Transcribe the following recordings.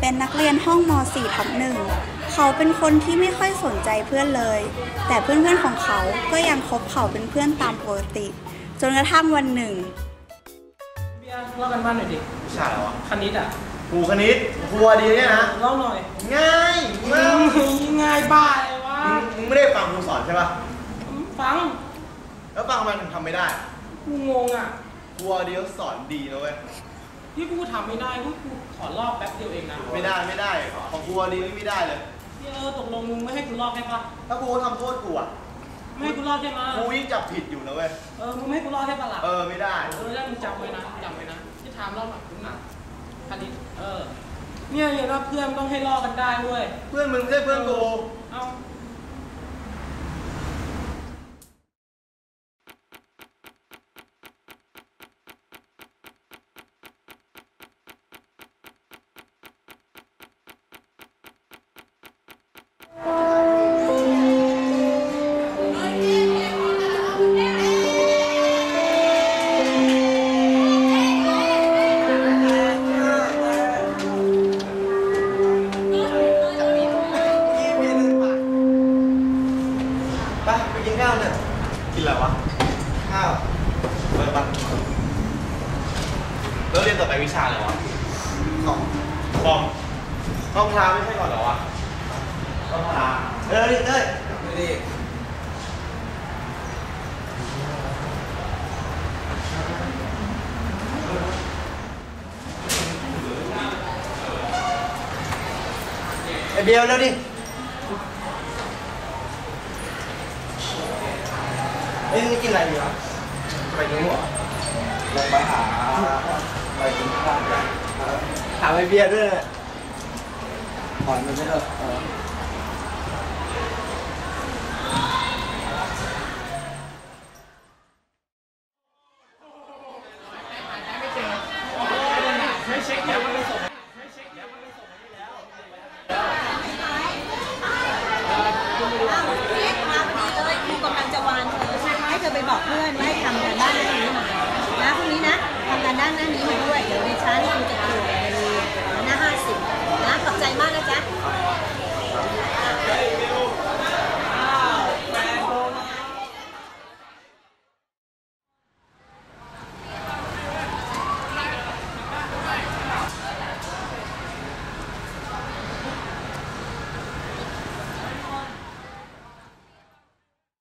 เป็นนักเรียนห้องม .4 ทับหนึ่งเขาเป็นคนที่ไม่ค่อยสนใจเพื่อนเลย แต่เพื่อนๆของเขาก็ยังคบเขาเป็นเพื่อนตามปกติ จนกระทั่งวันหนึ่งเบียร์เล่ากันบ้านหน่อยดิวิชาอะไรวะคณิตอะครูคณิตครัวดีเนี่ยนะเล่าหน่อย ง่ายมากง่ายบ้าเลยวะมึงมึงไม่ได้ฟังครูสอนใช่ปะฟัง แล้วฟังมันถึงทำไม่ได้ กูงงอะครัวดีเขาสอนดีนะเว้ย ที่กูทำไม่ได้กูกูขอลอกแป๊บเดียวเองนะไม่ได้ไม่ได้ ของครัวดีนี่ไม่ได้เลย เออตกลงมึงไม่ให้กูลอกใช่ปะถ้าครูทำโทษกูอะไม่ให้กูลอกใช่ไหมครูยิ่งจับผิดอยู่นะเว้ย เออมึงไม่ให้กูลอกใช่ปะล่ะเออไม่ได้เออแล้วมึงจำไว้นะจำไว้นะที่ถามรอบหลังกูนะคณิตเออ เนี่ยอย่างว่าเพื่อนต้องให้ลอกกันได้เว้ยเพื่อนมึงไม่ใช่เพื่อนกู แล้วเรียนต่อไปวิชาอะไรวะคอมคอมคอมพลาไม่ใช่ก่อนเหรอวะคอมพลาเออดิเต้ยดิไอเบียวแล้วดิเอ้ยนี่กินอะไรดีวะไปกินหัวลงไปหา ไปกินข้าวกันหาไปเบียร์ด้วยถอนมันไม่เถอะเออไม่เช็คเนี่ยมันเลยส่ง เลยครูกำลังจะวานเธอให้เธอไปบอกเพื่อนว่าให้ทำการบ้านหน้านี้มานะพรุ่งนี้นะทำการบ้านหน้านี้มาด้วย เดี๋ยวในเช้านี่ครูจะตรวจในเรียนหน้าห้าสิบนะขอบใจมากนะจ๊ะ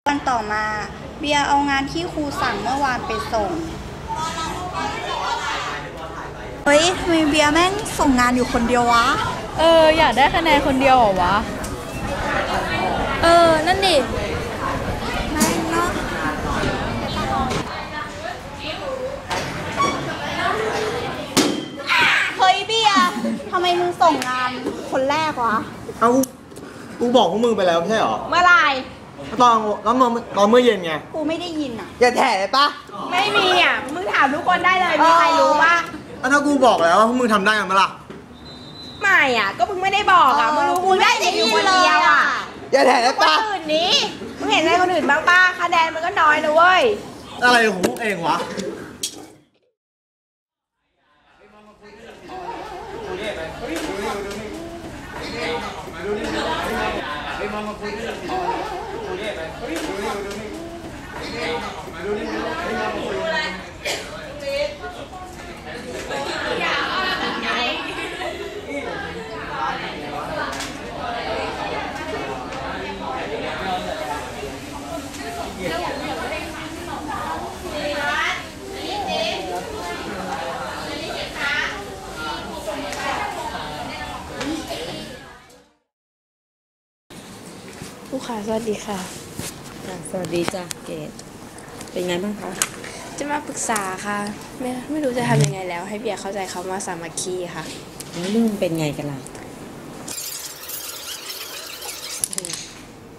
วัน ต่อมา เบียร์เอางานที่ครูสั่งเมื่อวานไปส่ง เฮ้ยทำไมเบียร์แม่งส่งงานอยู่คนเดียววะ เออ อยากได้คะแนนคนเดียวเหรอวะ เออ นั่นดิแม่งเนาะเฮ้ยเบียร์ทำไมมึงส่งงานคนแรกวะ เอ้ากูบอกพวกมึงไปแล้วไม่ใช่หรอ เมื่อไหร่ ตอนตอนตอนเมื่อเย็นไง กูไม่ได้ยินอะ อย่าแถเลยปะไม่มีอะ มึงถามทุกคนได้เลย มีใครรู้ปะแล้วถ้ากูบอกแล้วว่าพวกมึงทำได้กันปะล่ะ ไม่อะ ก็มึงไม่ได้บอกอะ มึงรู้มึงได้แต่อยู่คนเดียวอะ อย่าแถเลยคนปะอื่นนี้ มึงเห็นอะไรคนอื่นบ้างป้าคะแนนมันก็น้อยนะเว้ย อะไรของพวกเองวะ Gracias. ผู้ค่ะสวัสดีค่ะ ค่ะสวัสดีจ้ะเกดเป็นไงบ้างคะจะมาปรึกษาค่ะ ไม่ไม่รู้จะทำยังไงแล้ว ให้เบียร์เข้าใจคำว่าสามัคคีค่ะ แล้วเรื่องเป็นไงกันล่ะ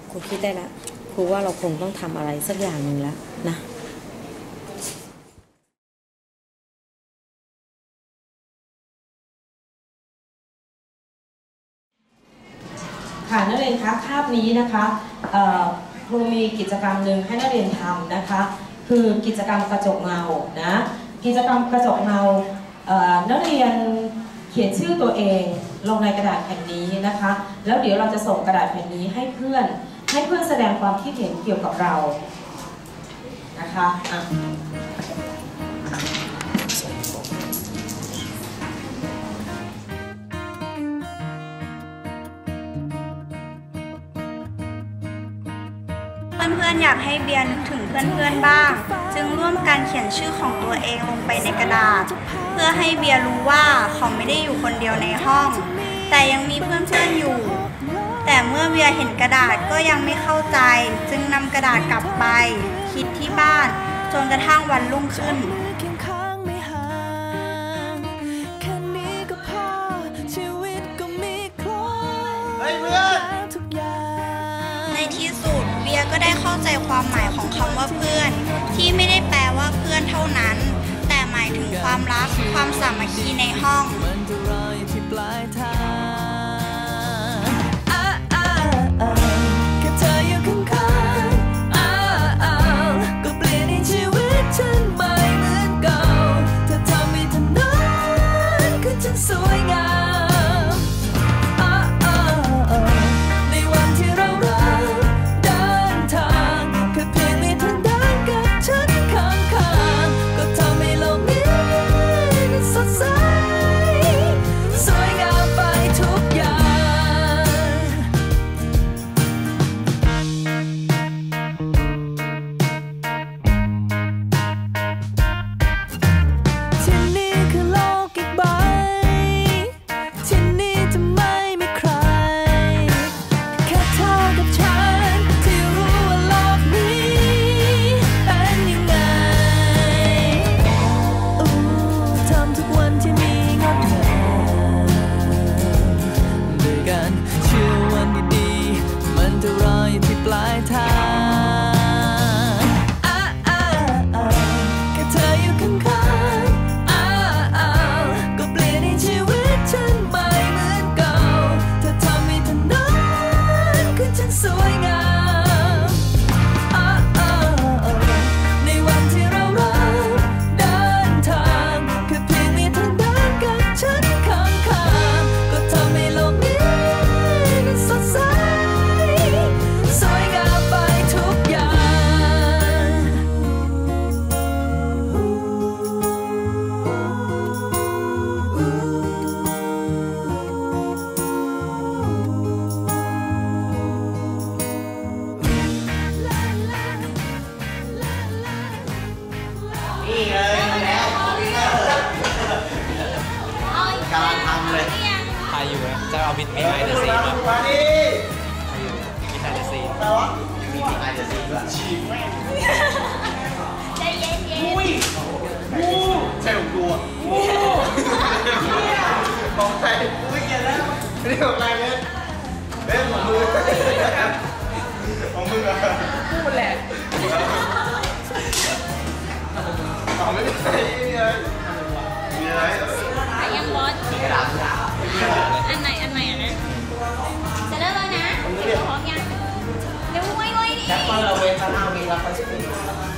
ครูคิดได้ละครูว่าเราคงต้องทำอะไรสักอย่างหนึ่งแล้วนะค่ะ นี้นะคะครูมีกิจกรรมหนึ่งให้นักเรียนทำนะคะ คือกิจกรรมกระจกเงานะกิจกรรมกระจกเงานักเรียนเขียนชื่อตัวเองลงในกระดาษแผ่นนี้นะคะ แล้วเดี๋ยวเราจะส่งกระดาษแผ่นนี้ให้เพื่อนให้เพื่อนแสดงความคิดเห็นเกี่ยวกับเรานะคะอะ เพื่อนๆอยากให้เบียร์นึกถึงเพื่อนๆบ้าง จึงร่วมกันเขียนชื่อของตัวเองลงไปในกระดาษ เพื่อให้เบียร์รู้ว่าเขาไม่ได้อยู่คนเดียวในห้อง แต่ยังมีเพื่อนๆอยู่ แต่เมื่อเบียร์เห็นกระดาษก็ยังไม่เข้าใจ จึงนำกระดาษกลับไป คิดที่บ้าน จนกระทั่งวันรุ่งขึ้นในที่สุด ก็ได้เข้าใจความหมายของคำว่าเพื่อน ที่ไม่ได้แปลว่าเพื่อนเท่านั้น แต่หมายถึงความรักความสามัคคีในห้อง อยู่จะเอาบิดมีไอเดอร์ซีมาบิดไอเดซีแต่ว่ามีไอเดอร์ซีด้วยใจเย็นเย็นอุ้ยอู้ใช่ขอตัวอู้เนี่ยของใครอุ้ยเย็นแล้วนี่ไของใครเนี่ยเล่นมือ 감사합니다.